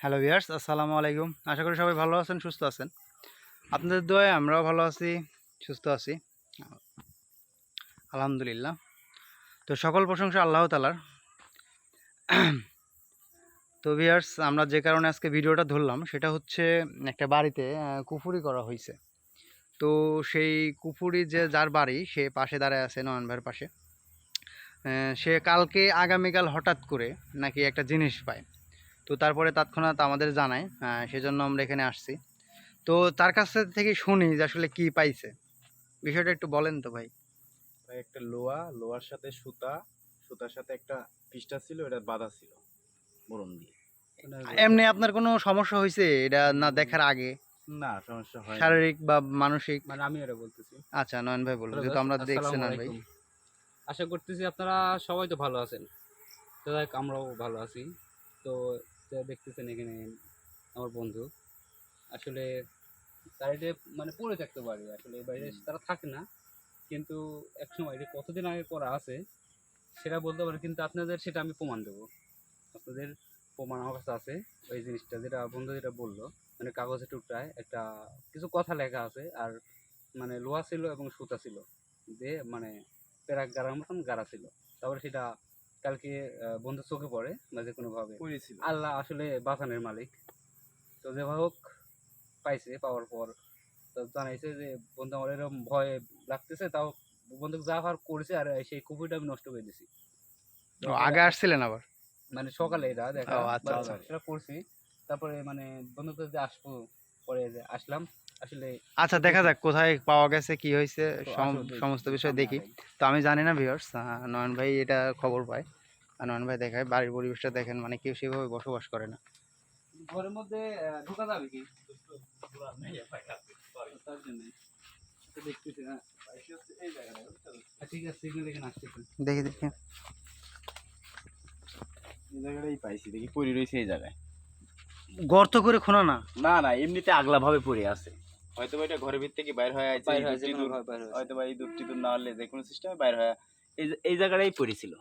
Hello viewers আসসালামু আলাইকুম আশা করি সবাই ভালো আছেন, সুস্থ আছেন। আপনাদের দোয়ায় আমরাও ভালো আছি, সুস্থ আছি। আলহামদুলিল্লাহ। তো সকল প্রশংসা আল্লাহ তালার তো ভিয়ার্স আমরা যে কারণে আজকে ভিডিওটা ধরলাম, সেটা হচ্ছে একটা বাড়িতে কুফুরি করা হয়েছে তো সেই কুফুরি যে যার বাড়ি, সে পাশে দাঁড়ায় আছে নয়ন ভাইয়ের পাশে সে কালকে আগামীকাল হঠাৎ করে নাকি একটা জিনিস পায়। তো তারপরে তৎক্ষণাৎ আমাদের জানায় সেজন্য আমরা এখানে আসছি। তো তার কাছ থেকে শুনি যে আসলে কি পাইছে। বিষয়টা একটু বলেন তো ভাই। ভাই একটা লোহা লোহার সাথে সুতা সুতার সাথে একটা পিসটা ছিল এটা বাঁধা ছিল বরণ দিয়ে। এমনি আপনার কোনো সমস্যা হয়েছে? এটা না দেখার আগে? না সমস্যা হয় শারীরিক বা মানসিক? মানে আমি এটা বলতেছি। আচ্ছা নয়ন ভাই বলুন যেহেতু আমরা দেখছি ভাই। আশা করতেছি আপনারা সবাই তো ভালো আছেন। তো আমরাও ভালো আছি। তো দেখতেছেন এখানে আমার বন্ধু। আসলে সাইডে মানে পড়ে থাকতে পারে। আসলে এই বাইরে তারা থাকে না। কিন্তু একসময় এটা কতদিন আগে করা আছে সেটা বলতে পারে কিন্তু আপনাদের সেটা আমি প্রমাণ দেবো। আপনাদের প্রমাণ আমার কাছে আছে। ওই জিনিসটা যেটা বন্ধু যেটা বলল মানে কাগজে টুকরায় একটা কিছু কথা লেখা আছে আর মানে লোহা ছিল এবং সুতা ছিল। দিয়ে মানে প্যারাক গাড়ার মতন গাড়া ছিল। তারপরে সেটা কালকে বন্ধু চোখে পড়ে বা যে কোনোভাবে। আল্লাহ আসলে বাঁচানোর মালিক। তো যে হোক পাইছে পাওয়ার পর। তো জানাইছে যে বন্ধু আমার এরকম ভয় লাগতেছে তাও বন্ধু যা হওয়ার করেছে আর সেই কুকুরটা আমি নষ্ট করে দিছি। আগে আসছিলেন আবার? মানে সকালে এটা দেখা। আচ্ছা, আচ্ছা। সেটা করছি। তারপরে মানে বন্ধু তো যে আসব পরে যে আসলাম। আসলে আচ্ছা দেখা। যাক কোথায় পাওয়া গেছে কি হয়েছে সমস্ত বিষয় দেখি। তো আমি জানি না ভিউয়ার্স নয়ন ভাই এটা খবর পায়। নয়ন ভাই দেখায় বাড়ির পরিবেশটা দেখেন মানে কেউ সেভাবে বসবাস করে না। ঘরের মধ্যে ঢোকা যাবে কি? তার জন্য তো দেখতেছি ঠিক আছে সিগন্যাল এখানে আসতেছে। দেখি দেখি। এই জায়গাটাই পাইছি দেখি পড়ে রয়েছে এই জায়গায়। গর্ত করে খোনা না? না না এমনিতে আগলা ভাবে পড়ে আছে। হয়তো বা এটা ঘরের ভিতর থেকে বাইর হয়ে আছে হয়তো বা এই টিদুর না হলে যে কোনো সিস্টেমে বাইর হয়ে এই এই জায়গাটাই পড়েছিল।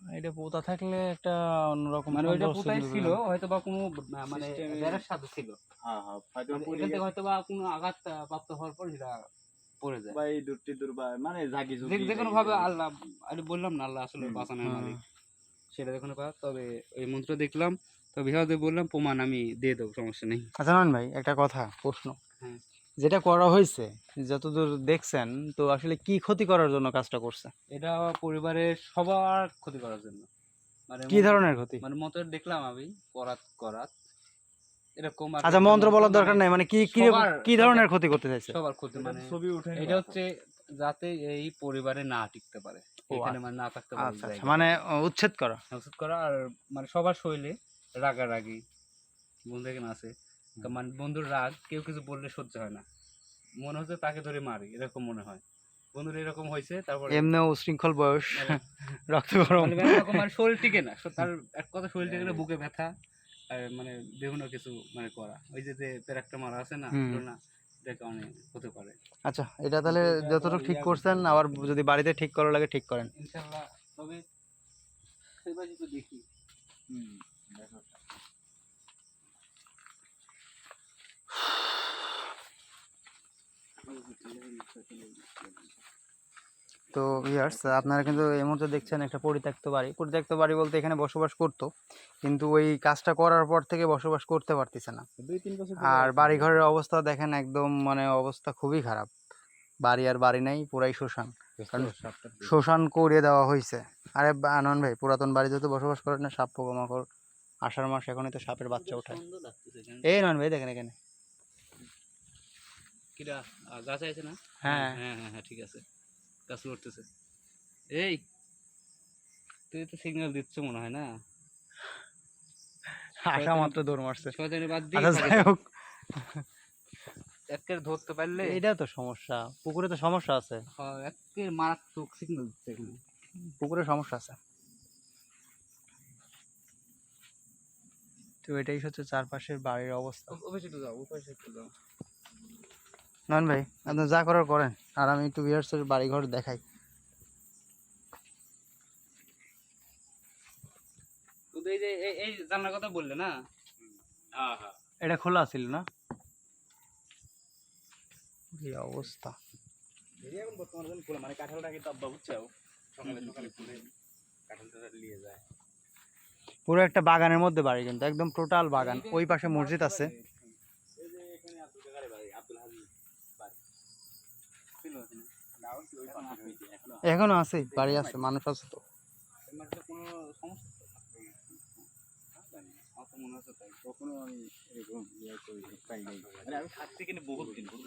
এটা পোতা থাকলে একটা অন্যরকম মানে ওইটা কোথায় ছিল। হয়তো বা কোনো মানে বেড়ার সাথে ছিল। হ্যাঁ হ্যাঁ হয়তো বা কোনো আঘাত প্রাপ্ত হওয়ার পর সেটা পড়ে যায়। বা এই টিদুর মানে ঝাঁকি যে ঝুঁকি যে কোনো ভাবে আল্লাহ আমি বললাম না আল্লাহ আসলে বাঁচানোর মালিক। সেটা দেখুন পাওয়া তবে ওই মন্ত্র দেখলাম। তো বিহারে বললাম প্রমাণ আমি দিয়ে দেবো সমস্যা নেই। আচ্ছা ভাই একটা কথা প্রশ্ন। হ্যাঁ। যেটা করা হয়েছে যতদূর দেখছেন তো আসলে কি ক্ষতি করার জন্য কাজটা করছে? এটা পরিবারের সবার ক্ষতি করার জন্য। মানে কি ধরনের ক্ষতি? মানে মন্ত্র দেখলাম আমি করাত করাত। এরকম আচ্ছা মন্ত্র বলার দরকার নাই। মানে কি কি কি ধরনের ক্ষতি করতে চাইছে? সবার ক্ষতি মানে ছবি উঠে এটা হচ্ছে যাতে এই পরিবারে না টিকতে পারে। এখানে মানে না থাকতে পারে আচ্ছা আচ্ছা। মানে উচ্ছেদ করা। ওষুধ করা আর মানে সবার শরীরে রাগারাগি বন্ধু এখানে আছে। মানে বন্ধুর রাগ কেউ কিছু বললে সহ্য হয় না। মনে হচ্ছে তাকে ধরে মারি এরকম মনে হয়। বন্ধুর এরকম হয়েছে তারপরে এমনি উশৃঙ্খল বয়স রক্ত গরম। মানে এরকম মানে শরীর টিকে না। তার এক কথা শরীর টিকে না বুকে ব্যথা আর মানে বিভিন্ন কিছু মানে করা। ওই যে যে পেরাকটা মারা আছে না না হতে পারে। আচ্ছা এটা তাহলে যতটুকু ঠিক করছেন আবার যদি বাড়িতে ঠিক করা লাগে ঠিক করেন। ইনশাল্লাহ তবে সেবার দেখি হুম, দেখো। তো ভিউয়ার্স আপনারা কিন্তু এই মুহূর্তে দেখছেন একটা পরিত্যক্ত বাড়ি। পরিত্যক্ত বাড়ি বলতে এখানে বসবাস করতো কিন্তু ওই কাজটা করার পর থেকে বসবাস করতে পারতেছে না। দুই তিন বছর আর বাড়ি ঘরের অবস্থা দেখেন একদম মানে অবস্থা খুবই খারাপ। বাড়ি আর বাড়ি নেই পুরাই শ্মশান। কারণ শ্মশান করে দেওয়া হয়েছে। আরে আনন্দ ভাই পুরাতন বাড়িতে তো বসবাস করেন না সাপ পোকামাকড় আষাঢ় মাস এখনই তো সাপের বাচ্চা ওঠায়। এই নন ভাই দেখেন এখানে। কিরা গাছ আছে না? হ্যাঁ। হ্যাঁ হ্যাঁ হ্যাঁ ঠিক আছে। গাছ লড়তেছে এই তুই তো সিগন্যাল দিচ্ছ মনে হয় না? আসা মাত্র দৌড় মারছে। শয়তানি বাদ আচ্ছা দিয়ে একের ধরতে পারলে এইটা তো সমস্যা। পুকুরে তো সমস্যা আছে। হ্যাঁ, একের মারাত্মক সিগন্যাল দিচ্ছে এখানে। পুকুরে সমস্যা আছে। তো এটাই হচ্ছে চারপাশের বাড়ির অবস্থা। ওপাশে একটু যাও ওপাশে একটু যাও। নয়ন ভাই আপনি যা করার করেন আর আমি একটু বিহার্সের বাড়ি ঘর দেখাই এই যে এই- এই জানলার কথা কথা বললে না? হ্যাঁ হ্যাঁ। এটা খোলা ছিল না? কি অবস্থা? এখন বর্তমানে যখন খোলা মানে কাঁঠালটা কিন্তু আব্বা সকালে সকালে খুলে কাঁঠালটা নিয়ে যায়। পুরো একটা বাগানের মধ্যে বাড়ি কিন্তু একদম টোটাল বাগান। ওই পাশে মসজিদ আছে। বুঝতে বুঝছ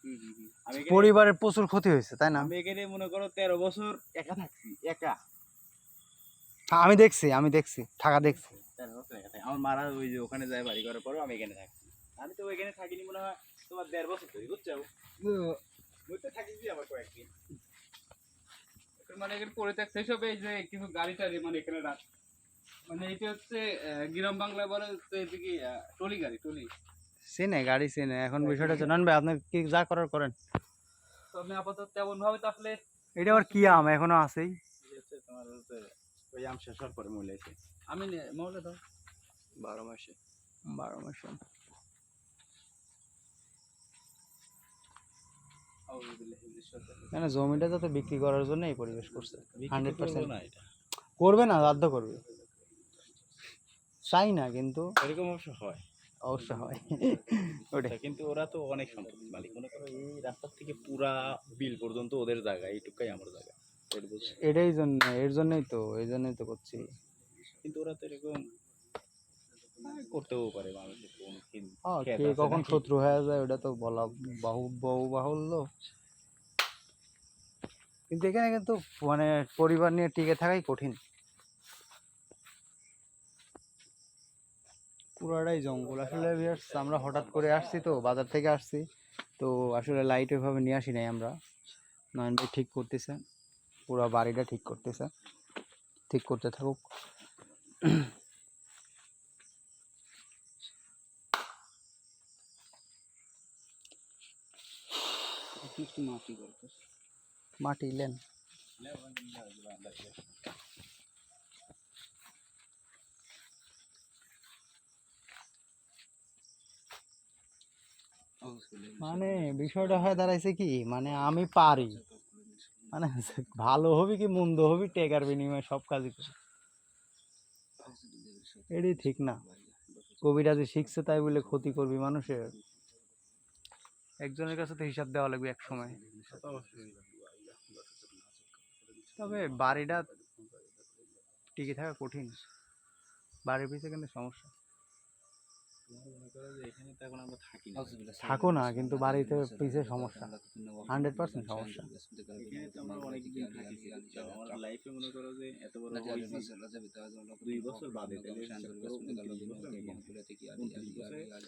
হুম হুম হুম। আমি এখানে- পরিবারের প্রচুর ক্ষতি হয়েছে তাই না? আমি এখানে মনে করো তেরো বছর একা থাকছি একা। আমি দেখছি আমি দেখছি থাকা দেখছি। আমার মারা ওই যে ওখানে যায় বাড়ি করার পরও আমি এখানে থাকছি। আমি তো ওইখানে থাকিনি মনে হয় তোমার দেড় বছর ধরে বুঝছ? আবার কয়েকদিন। মানে এখানে পরিত্যক্ত হিসেবে এই যে কিছু গাড়ি টাড়ি মানে এখানে রাখ মানে এটা হচ্ছে গ্রাম বাংলায় বলে হচ্ছে এদিকে টলি গাড়ি টলি। চেনে গাড়ি চেনে এখন বিষয়টা হচ্ছে নন ভাই আপনার কি যা করার করেন। তো আমি আপাতত তেমন ভাবে তো আসলে এটা আবার কি আম এখনও আছেই? তোমার হচ্ছে ওই আম শেষ হওয়ার পরে মূল্য আমি মহলে দাও। বারো মাসে। বারো মাস। মানে জমিটা তো বিক্রি করার জন্য এই পরিবেশ করছে। হান্ড্রেড পার্সেন্ট করবে না বাধ্য করবে। চাই না কিন্তু এরকম অবশ্য হয়। অবশ্য হয়। ওটাই। তা কিন্তু ওরা তো অনেক সম্পত্তির মালিক। মনে করো এই রাস্তার থেকে পুরা বিল পর্যন্ত ওদের জায়গা এইটুকাই আমার জায়গা। এটাই জন্য এর জন্যই তো এই জন্যই তো করছি। কিন্তু ওরা তো এরকম করতেও পারে সম্মুখীন হ্যাঁ, কে কখন? শত্রু হয়ে যায় ওটা তো বলা বাহু বহু বাহুল্য কিন্তু এখানে কিন্তু মানে পরিবার নিয়ে টিকে থাকাই কঠিন। পুরাটাই জঙ্গল। আসলে আমরা হঠাৎ করে আসছি তো বাজার থেকে আসছি। তো আসলে লাইট ওইভাবে নিয়ে আসি নাই আমরা। নয়ন ভাই ঠিক করতেছে। পুরো বাড়িটা ঠিক করতেছে। ঠিক করতে থাকুক। একটু মাটি মাটি, লেন। মানে বিষয়টা হয়ে দাঁড়াইছে কি মানে আমি পারি। মানে ভালো হবি কি মন্দ হবি, টেকার বিনিময়ে সব কাজই করি। এটাই ঠিক না। কবিরাজি শিখছে তাই বলে ক্ষতি করবি মানুষের। একজনের কাছে তো হিসাব দেওয়া লাগবে এক সময় তবে বাড়িটা টিকে থাকা কঠিন। বাড়ির পিছিয়ে কিন্তু সমস্যা। থাকি না, কিন্তু বাড়িতে সমস্যা। হান্ড্রেড পার্সেন্ট সমস্যা।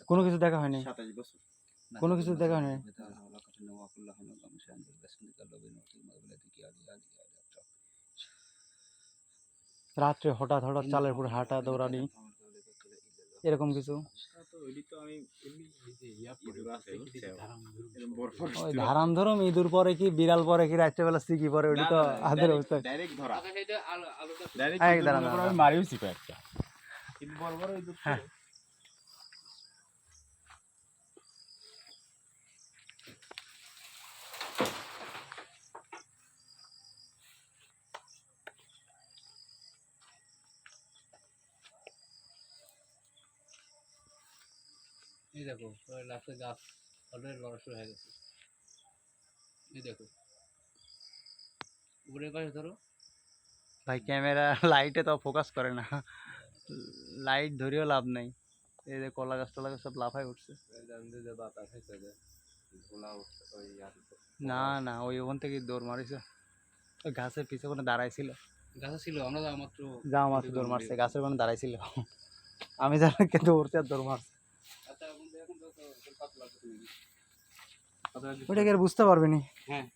কোনো কিছু দেখা হয়নি। সাতাশ বছর। কোনো কিছু দেখা হয়নি। রাত্রে হঠাৎ হঠাৎ চালের উপর হাঁটা দৌড়ানি। এরকম কিছু? ওই ধারাম ধরম ইঁদুর পরে কি বিড়াল পরে কি রাত্রেবেলা সিকি পরে ওটি তো হাতের অবস্থা। ডাইরেক্ট ধরা। আচ্ছা সেটা আলো আলোটা ডাইরেক্ট এই দাঁড়ান, আমি দাঁড়ান। মারিওছি কয়েকটা কিন্তু বড় বড় ওই দুটো হ্যাঁ। এই দেখো লাস্টে গাছ অলরেডি লড়া শুরু হয়ে গেছে। এই দেখো। উপরের পাশে ধরো। ভাই ক্যামেরা লাইটে তো ফোকাস করে না। লাইট ধরেও লাভ নাই। এই যে কলা গাছ টলা গাছ সব লাফায় উঠছে। না না ওই ওখান থেকে দৌড় মারিছে। ওই গাছের পিছে কোনো দাঁড়াইছিল গাছে ছিল আমরা তো মাত্র যা মাছ দৌড় মারছে গাছের কোনো দাঁড়াইছিল আমি জানি কে দৌড়ছে আর দৌড় মারছে আচ্ছা এখন তো- এখন তো তো আর বুঝতে পারবে নি হ্যাঁ।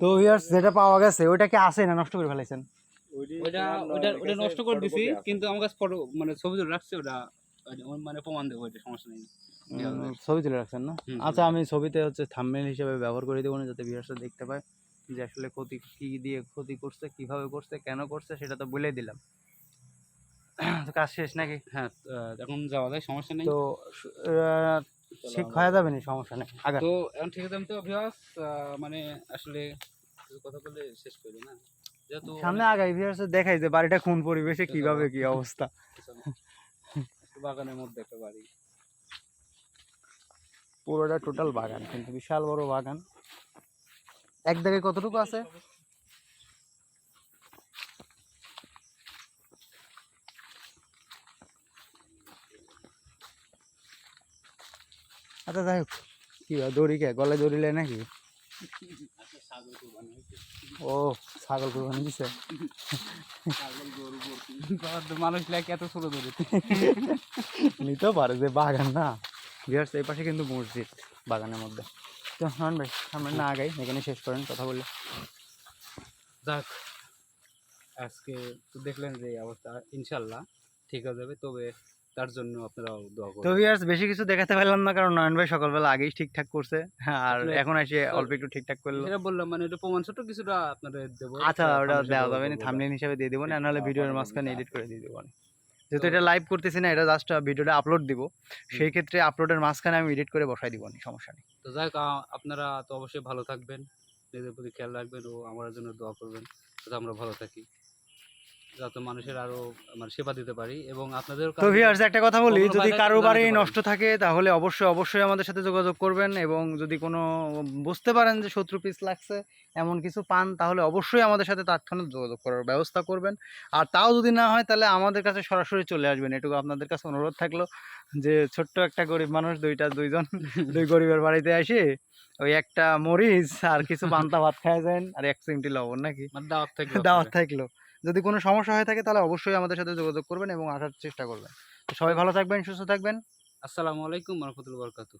তো ইয়ার্স যেটা পাওয়া গেছে ওইটা কি আছে না নষ্ট করে ফেলাইছেন? ওইটা ওইটা ওইটা নষ্ট করে দিছি কিন্তু আমার কাছে ফটো মানে ছবি তুলে রাখছে ওটা মানে প্রমাণ দেবো ওইটা সমস্যা নেই। ছবি তুলে রাখছেন না? আচ্ছা আমি ছবিতে হচ্ছে থাম্বনেল হিসেবে ব্যবহার করে দেবো না যাতে ভিউয়ার্সরা দেখতে পায় যে আসলে ক্ষতি কি দিয়ে ক্ষতি করছে কীভাবে করছে কেন করছে সেটা তো বলে দিলাম। কাজ শেষ নাকি? হ্যাঁ এখন যাওয়া যায় সমস্যা নেই। তো ঠিক হয়ে যাবে না সমস্যা নেই তো এখন ঠিক আছে আমি তো মানে আসলে কথা বলে শেষ করি না। সামনে আগাই ভিউয়ার্স দেখাই যে বাড়িটা কোন পরিবেশে কীভাবে কি অবস্থা। বাগানের মধ্যে একটা বাড়ি। পুরোটা টোটাল বাগান কিন্তু বিশাল বড় বাগান। এক জায়গায় কতটুকু আছে? আচ্ছা যাই হোক। কি হয় দড়ি কে? গলায় দড়িলে নাকি? ও ছাগল কুরবানি দিছে। মানুষ লাগে এত ছোট ধরে নিতেও পারে যে বাগান না। বিহার এই পাশে কিন্তু মসজিদ বাগানের মধ্যে। তো হন ভাই আমরা না আগাই এখানে শেষ করেন কথা বলে যাক আজকে তো দেখলেন যে অবস্থা। ইনশাল্লাহ ঠিক হয়ে যাবে। তবে তার জন্য আপনারা দোয়া করুন তো ভিউয়ার্স বেশি কিছু দেখাতে পারলাম না কারণ নয়ন ভাই সকালবেলা আগেই ঠিকঠাক করছে। আর এখন এসে অল্প একটু ঠিকঠাক করল। এটা বললাম মানে এটা প্রমাণ ছোট কিছুটা আপনাদের দেবো। আচ্ছা ওটা দেওয়া যাবে না। থামলেন হিসাবে দিয়ে দেবো না নাহলে হ্যাঁ, ভিডিওর মাঝখানে এডিট করে দিয়ে দেবো না যেহেতু এটা লাইভ করতেছি না এটা জাস্ট ভিডিওটা আপলোড দিব সেই ক্ষেত্রে আপলোডের মাঝখানে আমি এডিট করে বসাই দিব না সমস্যা নেই। তো যাই আপনারা তো অবশ্যই ভালো থাকবেন নিজেদের প্রতি খেয়াল রাখবেন ও আমার জন্য দোয়া করবেন যাতে আমরা ভালো থাকি। যাতে মানুষের আরও মানে সেবা দিতে পারি এবং আপনাদের তো ভিউয়ার্স একটা কথা বলি যদি কারও বাড়ি নষ্ট থাকে তাহলে অবশ্যই অবশ্যই আমাদের সাথে যোগাযোগ করবেন এবং যদি কোনো বুঝতে পারেন যে শত্রু পিস লাগছে এমন কিছু পান তাহলে অবশ্যই আমাদের সাথে তাৎক্ষণিক যোগাযোগ করার ব্যবস্থা করবেন। আর তাও যদি না হয় তাহলে আমাদের কাছে সরাসরি চলে আসবেন। এটুকু আপনাদের কাছে অনুরোধ থাকল যে ছোট্ট একটা গরিব মানুষ দুইটা দুইজন দুই গরিবের বাড়িতে আসে ওই একটা মরিচ আর কিছু পান্তা ভাত খায় যায় আর এক চিমটি লবণ নাকি? মানে দাওয়াত থাকবে দাওয়াত থাকল। যদি কোনো সমস্যা হয়ে থাকে তাহলে অবশ্যই আমাদের সাথে যোগাযোগ করবেন এবং আসার চেষ্টা করবেন। সবাই ভালো থাকবেন, সুস্থ থাকবেন। আসসালামু আলাইকুম রহমতুল্লাহ বরকাতু